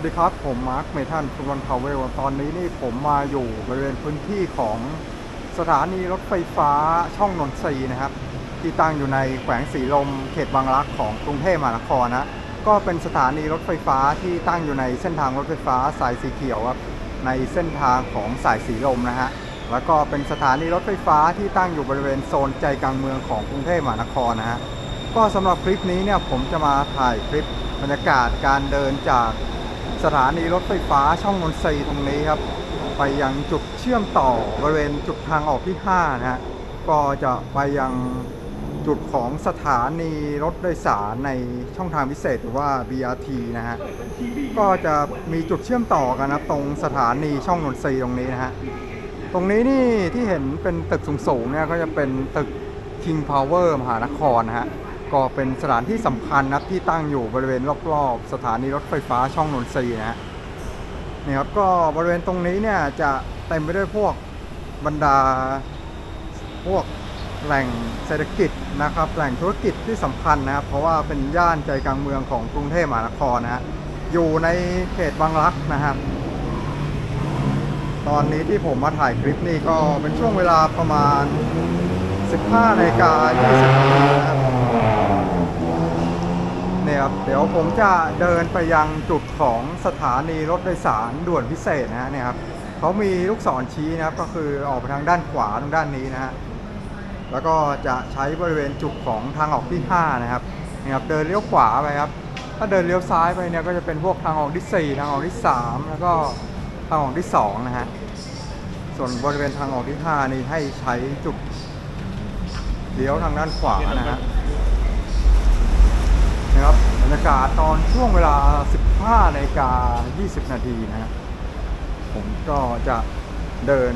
วัสดีครับผมมาร์คเมทันฟุตบอลพาวเวลตอนนี้นี่ผมมาอยู่บริเวณพื้นที่ของสถานีรถไฟฟ้าช่องนนทรีนะครับ ที่ตั้งอยู่ในแขวงสีลมเขตบางรักของกรุงเทพมหานครนะก็เป็นสถานีรถไฟฟ้าที่ตั้งอยู่ในเส้นทางรถไฟฟ้าสายสีเขียวครับในเส้นทางของสายสีลมนะฮะแล้วก็เป็นสถานีรถไฟฟ้าที่ตั้งอยู่บริเวณโซนใจกลางเมืองของกรุงเทพมหานครนะฮะก็สำหรับคลิปนี้เนี่ยผมจะมาถ่ายคลิปบรรยากาศการเดินจาก สถานีรถไฟฟ้าช่องนนทรีตรงนี้ครับ ไปยังจุดเชื่อมต่อบริเวณจุดทางออกที่ 5 นะฮะก็จะไปยังจุดของสถานีรถโดยสารในช่องทางพิเศษหรือว่า BRT นะฮะ ก็จะมีจุดเชื่อมต่อกันนะตรงสถานีช่องนนทรีตรงนี้นะฮะ ตรงนี้นี่ที่เห็นเป็นตึกสูงๆเนี่ยก็จะเป็นตึก King Power มหานครนะฮะ ก็เป็นสถานที่สำคัญนะที่ตั้งอยู่บริเวณรอบๆ สถานีรถไฟฟ้าช่องนนทรีนะฮะนี่ครับก็บริเวณตรงนี้เนี่ยจะเต็มไปด้วยพวกบรรดาพวกแหล่งเศรษฐกิจนะครับ แหล่งธุรกิจที่สำคัญนะครับ เพราะว่าเป็นย่านใจกลางเมืองของกรุงเทพมหานครนะฮะอยู่ในเขตบางรักนะครับ ตอนนี้ที่ผมมาถ่ายคลิปนี่ก็เป็นช่วงเวลาประมาณ 15นาฬิกา20นาทีนะครับ เนี่ยครับเดี๋ยวผมจะเดินไปยังจุดของสถานีรถโดยสารด่วนพิเศษนะฮะเนี่ยครับเขามีลูกศรชี้นะครับก็คือออกไปทางด้านขวาทางด้านนี้นะฮะแล้วก็จะใช้บริเวณจุดของทางออกที่ 5 นะครับนี่ครับเดินเลี้ยวขวาไปครับถ้าเดินเลี้ยวซ้ายไปเนี่ยก็จะเป็นพวกทางออกที่ 4 ทางออกที่ 3 แล้วก็ทางออกที่ 2 นะฮะส่วนบริเวณทางออกที่ 5 นี่ให้ใช้จุดเลี้ยวทางด้านขวานะฮะ นะครับบรรยากาศตอนช่วงเวลา 15นาฬิกา 20 นาทีนะฮะผมก็จะเดิน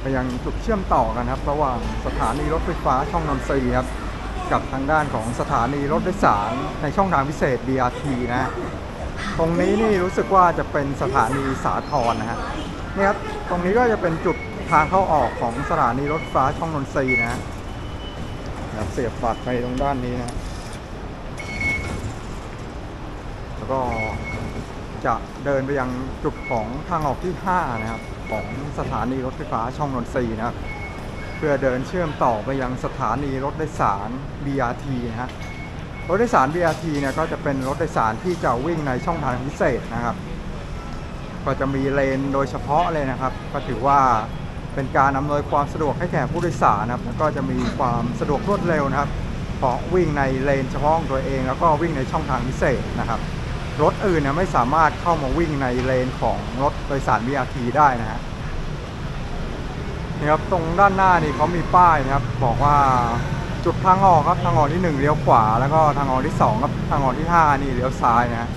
ไปยังจุดเชื่อมต่อกันครับ ระหว่างสถานีรถไฟฟ้าช่องนนทรีครับ กับทางด้านของสถานีรถโดยสารในช่องทางพิเศษ BRT นะฮะตรงนี้นี่รู้สึกว่าจะเป็นสถานีสาทรนะฮะนี่ครับตรงนี้ก็จะเป็นจุดทางเข้าออกของสถานีรถไฟฟ้าช่องนนทรีนะเดี๋ยวเสียบบัตรไปตรงด้านนี้นะ แล้ว ก็จะเดินไปยังจุดของทางออกที่ 5 นะครับ ของสถานีรถไฟฟ้าช่องนนทรีนะครับ เพื่อเดินเชื่อมต่อไปยังสถานีรถโดยสาร BRT นะฮะรถโดยสาร BRT เนี่ยก็จะเป็นรถโดยสารที่จะวิ่งในช่องทางพิเศษนะครับ ก็จะมีเลนโดยเฉพาะเลยนะครับ ก็ถือว่าเป็นการอำนวยความสะดวกให้แก่ผู้โดยสารนะครับแล้วก็จะมีความสะดวกรวดเร็วนะครับเพราะวิ่งในเลนเฉพาะตัวเอง แล้วก็วิ่งในช่องทางพิเศษนะครับ รถอื่นเนี่ยไม่สามารถเข้ามาวิ่งในเลนของรถโดยสาร BRT ได้นะฮะนี่ครับตรงด้านหน้านี่เขามีป้ายนะครับ บอกว่าจุดทางออกครับทางออกที่หนึ่งเลี้ยวขวา แล้วก็ทางออกที่สองครับทางออกที่ห้านี่เลี้ยวซ้ายนะฮะ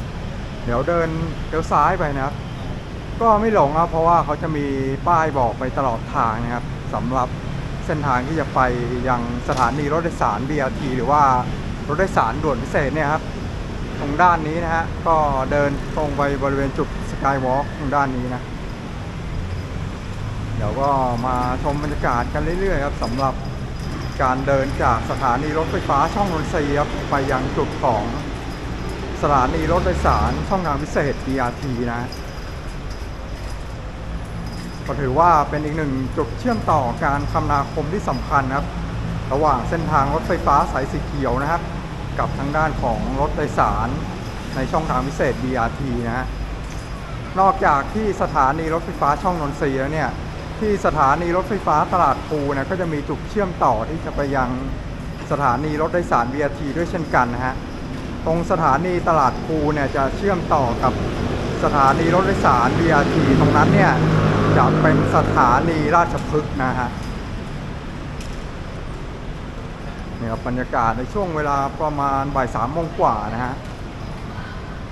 เดี๋ยวเดินเลี้ยวซ้ายไปนะครับ ก็ไม่หลงครับเพราะว่าเขาจะมีป้ายบอกไปตลอดทางนะครับสำหรับเส้นทางที่จะไปยังสถานีรถโดยสาร BRT หรือว่ารถโดยสารด่วนพิเศษเนี่ยครับ ตรงด้านนี้นะฮะ ก็เดินตรงไปบริเวณจุดสกายวอล์กตรงด้านนี้นะ เดี๋ยวก็มาชมบรรยากาศกันเรื่อยๆครับสำหรับการเดินจากสถานีรถไฟฟ้าช่องนนทรีครับไปยังจุดของสถานีรถโดยสารช่องทางพิเศษ BRT นะ ก็ถือว่าเป็นอีกหนึ่งจุดเชื่อมต่อการคมนาคมที่สำคัญครับ ระหว่างเส้นทางรถไฟฟ้าสายสีเขียวนะครับ กับทางด้านของรถโดยสารในช่องทางพิเศษ BRT นะฮะ นอกจากที่สถานีรถไฟฟ้าช่องนนทรีแล้วเนี่ย ที่สถานีรถไฟฟ้าตลาดภูนะก็จะมีจุดเชื่อมต่อที่จะไปยังสถานีรถโดยสาร BRT ด้วยเช่นกันนะฮะ ตรงสถานีตลาดภูเนี่ยจะเชื่อมต่อกับสถานีรถโดยสาร BRT ตรงนั้นเนี่ยจะเป็นสถานีราชพฤกษ์นะฮะ นี่ครับบรรยากาศในช่วงเวลาประมาณบ่ายสามโมงกว่านะฮะ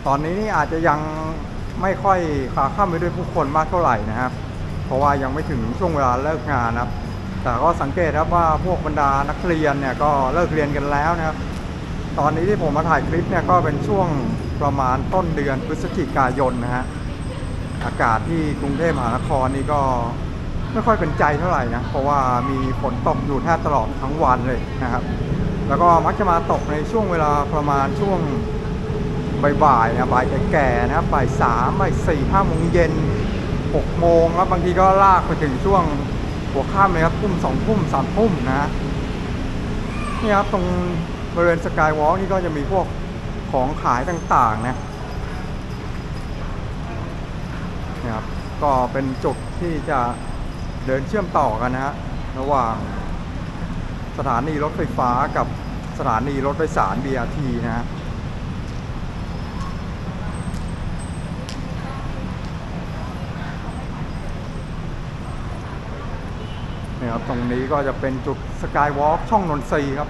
ตอนนี้นี่อาจจะยังไม่ค่อยขาข้ามไปด้วยผู้คนมากเท่าไหร่นะครับ เพราะว่ายังไม่ถึงช่วงเวลาเลิกงานนะครับ แต่ก็สังเกตครับว่าพวกบรรดานักเรียนเนี่ยก็เลิกเรียนกันแล้วนะครับ ตอนนี้ที่ผมมาถ่ายคลิปเนี่ยก็เป็นช่วงประมาณต้นเดือนพฤศจิกายนนะฮะ อากาศที่กรุงเทพมหานครนี่ก็ ไม่ค่อยเป็นใจเท่าไหร่นะ เพราะว่ามีฝนตกอยู่แทบตลอดทั้งวันเลยนะครับ แล้วก็มักจะมาตกในช่วงเวลาประมาณช่วงบ่ายๆนะบ่ายแก่ๆนะครับบ่ายสามบ่ายสี่ห้าโมงเย็นหกโมงแล้วบางทีก็ลากไปถึงช่วงหัวค่ำเลยครับทุ่มสองทุ่มสามทุ่มนะนี่ครับตรงบริเวณสกายวอล์กนี่ก็จะมีพวกของขายต่างๆนะนี่ครับก็เป็นจุดที่จะ เดินเชื่อมต่อกันนะฮะระหว่างสถานีรถไฟฟ้ากับสถานีรถโดยสาร BRT นะฮะนี่ครับตรงนี้ก็จะเป็นจุดสกายวอล์กช่องนนทรีครับ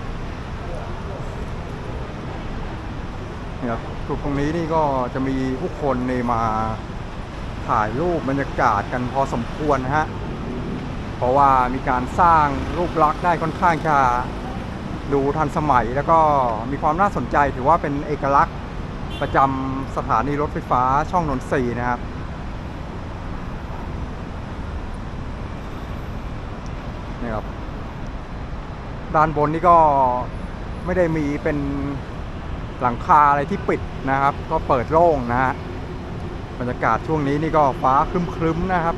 เนี่ยครับจุดตรงนี้นี่ก็จะมีผู้คนนี่มาถ่ายรูปบรรยากาศกันพอสมควรนะฮะ เพราะว่ามีการสร้างรูปลักษณ์ได้ค่อนข้างจะดูทันสมัย แล้วก็มีความน่าสนใจถือว่าเป็นเอกลักษณ์ประจำสถานีรถไฟฟ้าช่องนนทรีนะครับนี่ครับด้านบนนี่ก็ไม่ได้มีเป็นหลังคาอะไรที่ปิดนะครับ ก็เปิดโล่งนะฮะบรรยากาศช่วงนี้นี่ก็ฟ้าครึ้มๆนะครับ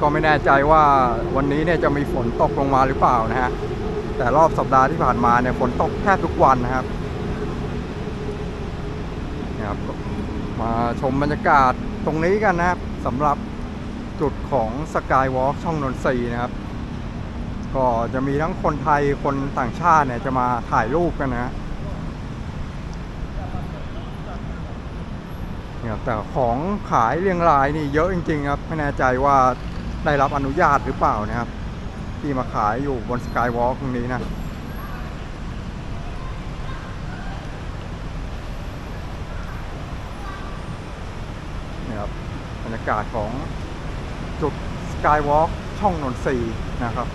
ก็ไม่แน่ใจว่าวันนี้เนี่ยจะมีฝนตกลงมาหรือเปล่านะฮะแต่รอบสัปดาห์ที่ผ่านมาเนี่ยฝนตกแทบทุกวันนะครับนะครับ มาชมบรรยากาศตรงนี้กันนะครับสำหรับจุดของสกายวอล์กช่องนนทรีนะครับ ก็จะมีทั้งคนไทยคนต่างชาติเนี่ยจะมาถ่ายรูปกันนะฮะเนี่ยแต่ของขายเรียงรายนี่เยอะจริงๆครับไม่แน่ใจว่า ได้รับอนุญาตหรือเปล่านะครับ ที่มาขายอยู่บนสกายวอล์กตรงนี้นะนี่ครับบรรยากาศของจุดสกายวอล์กช่องนนทรีนะครับ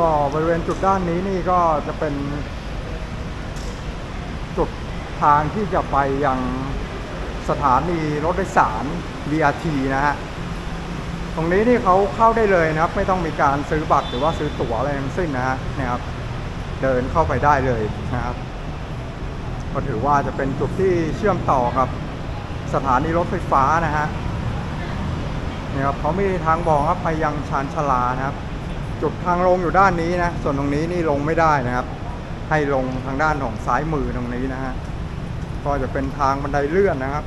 ก็บริเวณจุดด้านนี้นี่ก็จะเป็น จุดทางที่จะไปยังสถานีรถโดยสาร BRT นะฮะ ตรงนี้นี่เขาเข้าได้เลยนะครับ ไม่ต้องมีการซื้อบัตรหรือว่าซื้อตั๋วอะไรทั้งสิ้นนะฮะเนี่ยครับ เดินเข้าไปได้เลยนะครับ ก็ถือว่าจะเป็นจุดที่เชื่อมต่อกับสถานีรถไฟฟ้านะฮะเนี่ยครับเขามีทางบอกครับไปยังชานชลานะครับ จุดทางลงอยู่ด้านนี้นะ ส่วนตรงนี้นี่ลงไม่ได้นะครับ ให้ลงทางด้านของซ้ายมือตรงนี้นะฮะ ก็จะเป็นทางบันไดเลื่อนนะครับ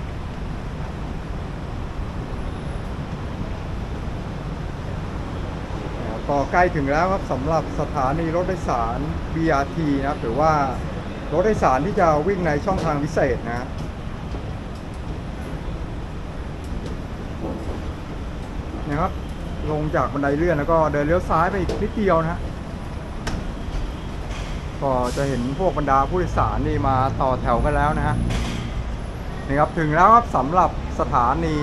ก็ใกล้ถึงแล้วครับสำหรับสถานีรถโดยสาร BRT นะครับหรือว่ารถโดยสารที่จะวิ่งในช่องทางพิเศษนะครับ ลงจากบันไดเลื่อนแล้วก็เดินเลี้ยวซ้ายไปอีกนิดเดียวนะฮะก็จะเห็นพวกบรรดาผู้โดยสารนี่มาต่อแถวกันแล้วนะฮะนี่ครับถึงแล้วครับสำหรับสถานี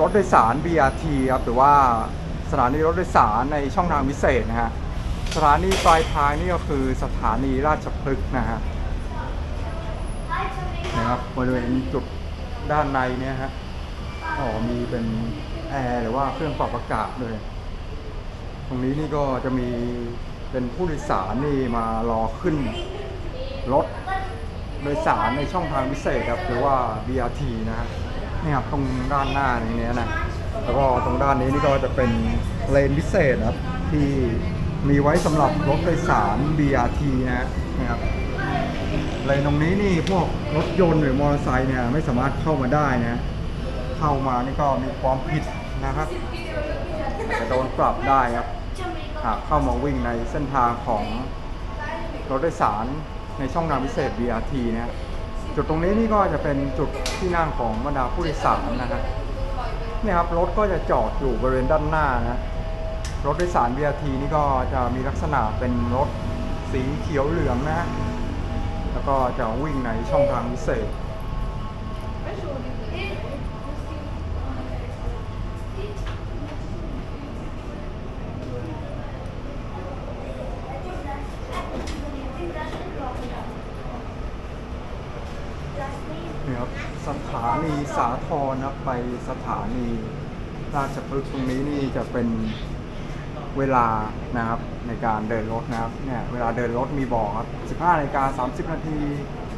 รถโดยสาร BRT ครับหรือว่าสถานีรถโดยสารในช่องทางพิเศษนะฮะสถานีปลายทางนี่ก็คือสถานีราชพฤกษ์นะฮะนะครับบริเวณจุดด้านในเนี่ยฮะ อ๋อมีเป็นแอร์หรือว่าเครื่องปรับอากาศเลย ตรงนี้นี่ก็จะมีเป็นผู้โดยสารนี่มารอขึ้นรถโดยสารในช่องทางพิเศษครับหรือว่า BRT นะฮะนี่ครับตรงด้านหน้านี้เนี่ยนะแล้วก็ตรงด้านนี้นี่ก็จะเป็นเลนพิเศษครับที่มีไว้สำหรับรถโดยสาร BRT นะฮะนะครับเลนตรงนี้นี่พวกรถยนต์หรือมอเตอร์ไซค์เนี่ยไม่สามารถเข้ามาได้นะ เข้ามานี่ก็มีความผิดนะครับอาจจะโดนปรับได้ครับ หากเข้ามาวิ่งในเส้นทางของรถโดยสารในช่องทางพิเศษ BRT นะจุดตรงนี้นี่ก็จะเป็นจุดที่นั่งของบรรดาผู้โดยสารนะครับนี่ครับรถก็จะจอดอยู่บริเวณด้านหน้านะรถโดยสาร BRT นี่ก็จะมีลักษณะเป็นรถสีเขียวเหลืองนะแล้วก็จะวิ่งในช่องทางพิเศษ เครับสถานีสาทรนะไปสถานีราชพฤกษ์ตรงนี้นี่จะเป็นเวลานะครับในการเดินรถนะครับเนี่ยเวลาเดินรถมีบอกครับ 15นาฬิกา30 นาที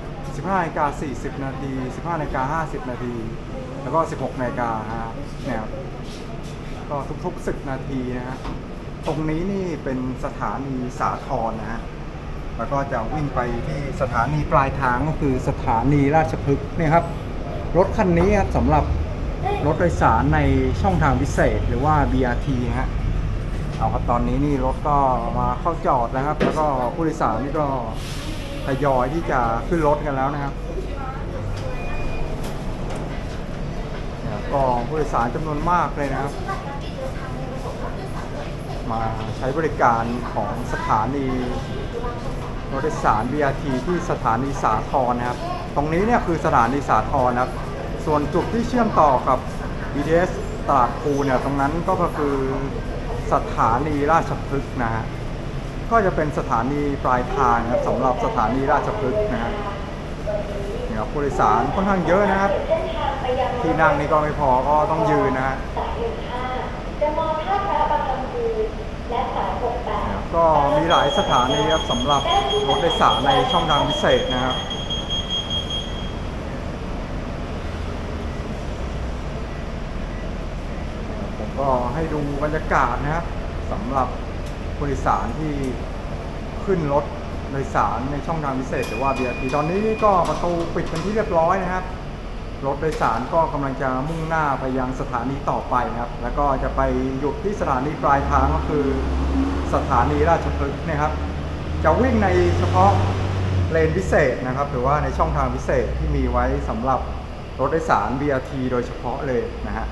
15นาฬิกา40 นาที 15นาฬิกา50 นาที แล้วก็ 16นาฬิกาฮะเนี่ยก็ทุกๆ 10 นาทีนะฮะตรงนี้นี่เป็นสถานีสาทรนะฮะ แล้วก็จะวิ่งไปที่สถานีปลายทางก็คือสถานีราชพฤกษ์เนี่ยครับ รถคันนี้ครับสำหรับรถโดยสารในช่องทางพิเศษหรือว่า BRT นะฮะเอาครับตอนนี้นี่รถก็มาเข้าจอดแล้วครับ แล้วก็ผู้โดยสารนี่ก็ทยอยที่จะขึ้นรถกันแล้วนะครับเนี่ยก็ผู้โดยสารจำนวนมากเลยนะครับ มาใช้บริการของสถานี รถโดยสาร BRT ที่สถานีสาทรนะครับ ตรงนี้เนี่ยคือสถานีสาทรนะครับ ส่วนจุดที่เชื่อมต่อกับ BTS ตลาดภูเนี่ยตรงนั้นก็คือสถานีราชพฤกษ์นะฮะ ก็จะเป็นสถานีปลายทางนะครับสำหรับสถานีราชพฤกษ์นะฮะเนี่ยครับผู้โดยสารค่อนข้างเยอะนะครับ ที่นั่งนี่ก็ไม่พอก็ต้องยืนนะฮะจะมองท่าพระประจำปีและสาย68ก็ ก็มีหลายสถานีครับสำหรับรถโดยสารในช่องทางพิเศษนะครับผมก็ให้ดูบรรยากาศนะครับสำหรับผู้โดยสารที่ขึ้นรถโดยสารในช่องทางพิเศษหรือว่า BRT ตอนนี้ก็ประตูปิดเป็นที่เรียบร้อยนะครับ รถโดยสารก็กำลังจะมุ่งหน้าไปยังสถานีต่อไปนะครับ แล้วก็จะไปหยุดที่สถานีปลายทางก็คือสถานีราชพฤกษ์นะครับ จะวิ่งในเฉพาะเลนพิเศษนะครับ หรือว่าในช่องทางพิเศษที่มีไว้สำหรับรถโดยสาร BRT โดยเฉพาะเลยนะฮะ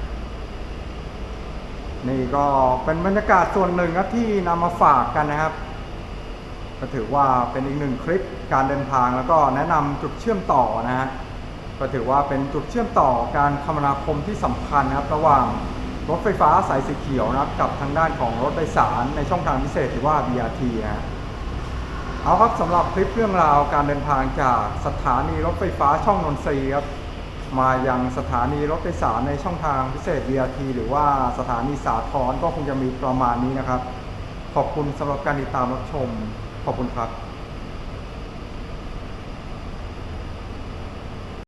นี่ก็เป็นบรรยากาศส่วนหนึ่งครับที่นำมาฝากกันนะครับ ก็ถือว่าเป็นอีกหนึ่งคลิปการเดินทางแล้วก็แนะนำจุดเชื่อมต่อนะฮะ ก็ถือว่าเป็นจุดเชื่อมต่อการคมนาคมที่สำคัญนะครับ ระหว่างรถไฟฟ้าสายสีเขียวนะครับ กับทางด้านของรถโดยสารในช่องทางพิเศษหรือว่า BRT นะเอาครับสำหรับคลิปเรื่องราวการเดินทางจากสถานีรถไฟฟ้าช่องนนทรีครับมายังสถานีรถโดยสารในช่องทางพิเศษ BRT หรือว่าสถานีสาทรก็คงจะมีประมาณนี้นะครับ ขอบคุณสำหรับการติดตามรับชม ขอบคุณครับ